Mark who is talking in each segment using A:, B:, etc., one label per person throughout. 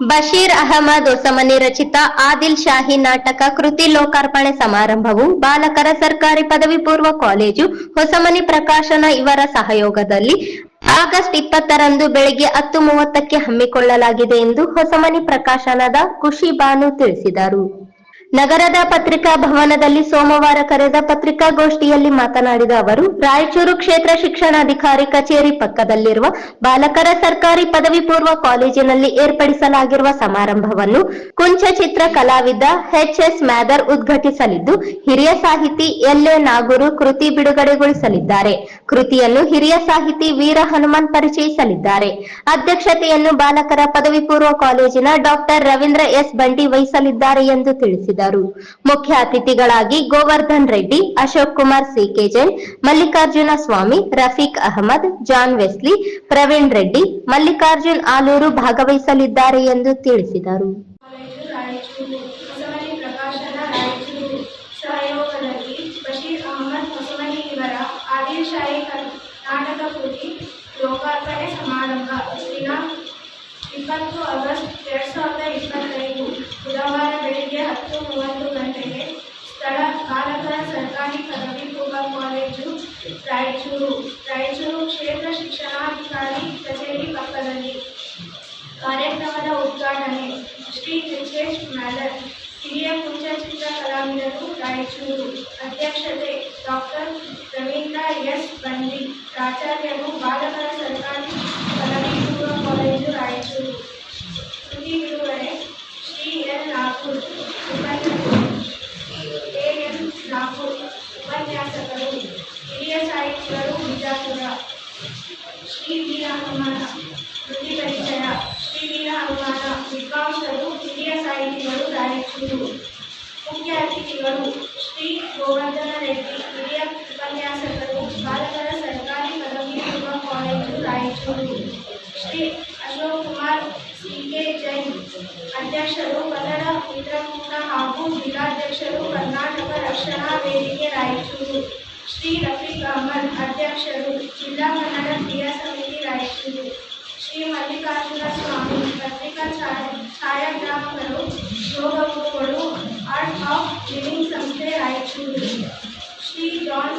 A: ಬಶೀರ್ ಅಹಮದ್ ಹೊಸಮನಿ ರಚಿತ ಆದಿಲ್ ಶಾಹಿ ನಾಟಕ ಕೃತಿ ಲೋಕಾರ್ಪಣೆ ಸಮಾರಂಭವು ಬಾಲಕರ ಸರ್ಕಾರಿ ಪದವಿ ಪೂರ್ವ ಕಾಲೇಜು ಹೊಸಮನಿ ಪ್ರಕಾಶನ ಇವರ ಸಹಯೋಗದಲ್ಲಿ ಆಗಸ್ಟ್ ಇಪ್ಪತ್ತರಂದು ಬೆಳಿಗ್ಗೆ ಹತ್ತು ಮೂವತ್ತಕ್ಕೆ ಹಮ್ಮಿಕೊಳ್ಳಲಾಗಿದೆ ಎಂದು ಹೊಸಮನಿ ಪ್ರಕಾಶನದ ಖುಷಿ ಬಾನು ತಿಳಿಸಿದರು. ನಗರದ ಪತ್ರಿಕಾ ಭವನದಲ್ಲಿ ಸೋಮವಾರ ಕರೆದ ಪತ್ರಿಕಾಗೋಷ್ಠಿಯಲ್ಲಿ ಮಾತನಾಡಿದ ಅವರು, ರಾಯಚೂರು ಕ್ಷೇತ್ರ ಶಿಕ್ಷಣಾಧಿಕಾರಿ ಕಚೇರಿ ಪಕ್ಕದಲ್ಲಿರುವ ಬಾಲಕರ ಸರ್ಕಾರಿ ಪದವಿ ಪೂರ್ವ ಕಾಲೇಜಿನಲ್ಲಿ ಏರ್ಪಡಿಸಲಾಗಿರುವ ಸಮಾರಂಭವನ್ನು ಕುಂಚ ಚಿತ್ರ ಕಲಾವಿದ ಎಚ್ ಎಸ್ ಮ್ಯಾದರ್ ಉದ್ಘಾಟಿಸಲಿದ್ದು, ಹಿರಿಯ ಸಾಹಿತಿ ಎಲ್ ಎ ನಾಗೂರು ಕೃತಿ ಬಿಡುಗಡೆಗೊಳಿಸಲಿದ್ದಾರೆ. ಕೃತಿಯನ್ನು ಹಿರಿಯ ಸಾಹಿತಿ ವೀರ ಹನುಮಾನ್ ಪರಿಚಯಿಸಲಿದ್ದಾರೆ. ಅಧ್ಯಕ್ಷತೆಯನ್ನು ಬಾಲಕರ ಪದವಿ ಪೂರ್ವ ಕಾಲೇಜಿನ ಡಾಕ್ಟರ್ ರವೀಂದ್ರ ಎಸ್ ಬಂಡಿ ವಹಿಸಲಿದ್ದಾರೆ ಎಂದು ತಿಳಿಸಿದರು. ಮುಖ್ಯ ಅತಿಥಿಗಳಾಗಿ Govardhan Reddy, Ashok Kumar C K Jain Mallikarjuna Swamy, Rafiq Ahmed, John Wesley, Praveen Reddy, Mallikarjun Aluru ಭಾಗವಹಿಸಲಿದ್ದಾರೆ ಎಂದು ತಿಳಿಸಿದರು.
B: ಲೋಕಾರ್ಪಣೆ ಸಮಾರಂಭ ದಿನ ಇಪ್ಪತ್ತು ಆಗಸ್ಟ್ ಎರಡು ಸಾವಿರದ ಇಪ್ಪತ್ತೈದು ಬುಧವಾರ ಬೆಳಿಗ್ಗೆ ಹತ್ತು ಮೂವತ್ತು ಗಂಟೆಗೆ ಸ್ಥಳ ಬಾಲಕರ ಸರ್ಕಾರಿ ಪದವಿ ಪೂರ್ವ ಕಾಲೇಜು ರಾಯಚೂರು ರಾಯಚೂರು ಕ್ಷೇತ್ರ ಶಿಕ್ಷಣಾಧಿಕಾರಿ ಕಚೇರಿ ಪಕ್ಕದಲ್ಲಿ ಕಾರ್ಯಕ್ರಮದ ಉದ್ಘಾಟನೆ ಶ್ರೀ ವಿಶ್ವೇಶ್ ಮ್ಯಾಲರ್ ಹಿರಿಯ ಕುಂಚ ಚಿತ್ರ ಕಲಾವಿದರು ರಾಯಚೂರು ಅಧ್ಯಕ್ಷತೆ ಡಾಕ್ಟರ್ ರವೀಂದ್ರ ಎಸ್ ಬಂಡಿ ಪ್ರಾಚಾರ್ಯರು ಬಾಲಕರ ಸರ್ಕಾರಿ ಎನ್ ನಾಗೂರ್ ಉಪನ್ಯಾಸಕರು ಹಿರಿಯ ಸಾಹಿತಿಗಳು ಬಿಜಾಪುರ ಶ್ರೀ ವೀರ ಹನುಮಾನ ಕೃತಿ ಪರಿಚಯ ಶ್ರೀ ವೀರ ಹನುಮಾನ ವಿದ್ವಾಂಸರು ಹಿರಿಯ ಸಾಹಿತಿಗಳು ರಾಯಚೂರು ಮುಖ್ಯ ಅತಿಥಿಗಳು ಶ್ರೀ ಗೋವರ್ಧನ ರೆಡ್ಡಿ ಹಿರಿಯ ಉಪನ್ಯಾಸಕರು ಬಾಲಕರ ಸರ್ಕಾರಿ ಪದವಿ ಪೂರ್ವ college Raichur Shri Ashok Kumar C K Jain ಅಧ್ಯಕ್ಷರು ಕನ್ನಡ ಮಿತ್ರಕೂಟ ಹಾಗೂ ಜಿಲ್ಲಾಧ್ಯಕ್ಷರು ಕರ್ನಾಟಕ ರಕ್ಷಣಾ ವೇದಿಕೆ ರಾಯಚೂರು ಶ್ರೀ ರಫೀಕ್ ಅಹಮದ್ ಅಧ್ಯಕ್ಷರು ಜಿಲ್ಲಾ ಕನ್ನಡ ಕ್ರಿಯಾ ಸಮಿತಿ ರಾಯಚೂರು ಶ್ರೀ ಮಲ್ಲಿಕಾರ್ಜುನ ಸ್ವಾಮಿ ಪತ್ರಿಕಾ ಛಾಯ ಛಾಯಾಗ್ರಾಹಕರು ಯೋಗಗುರುಗಳು ಆರ್ಟ್ ಆಫ್ ಲಿವಿಂಗ್ ಸಂಸ್ಥೆ ರಾಯಚೂರು ಶ್ರೀ ಜಾನ್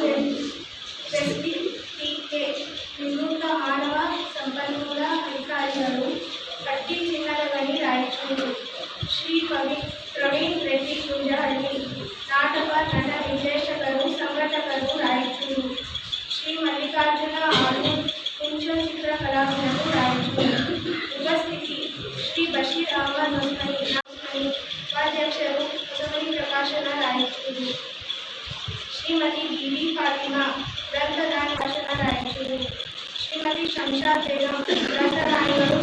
B: ಮಲ್ಲಿಕಾರ್ಜುನ ಆಲೂರ್ ಕುಂಚ ಚಿತ್ರ ಕಲಾವಿದರು ರಾಯಚೂರು ಉಪಸ್ಥಿತಿ ಶ್ರೀ ಬಶೀರ್ ಅಹಮದ್ ಹೊಸಮನಿ ಹೊಸಮನಿ ಉಪಾಧ್ಯಕ್ಷರು ಹೊಸಮನಿ ಪ್ರಕಾಶನ ರಾಯಚೂರು ಶ್ರೀಮತಿ ಬಿ ವಿ ಫಾತಿಮಾ ಗ್ರಂಥದಾನಿ ಭಾಷಣ ರಾಯಚೂರು ಶ್ರೀಮತಿ ಶಂಷಾ ಬೇಗಂ ಗ್ರಂಥದಾನಿಗಳು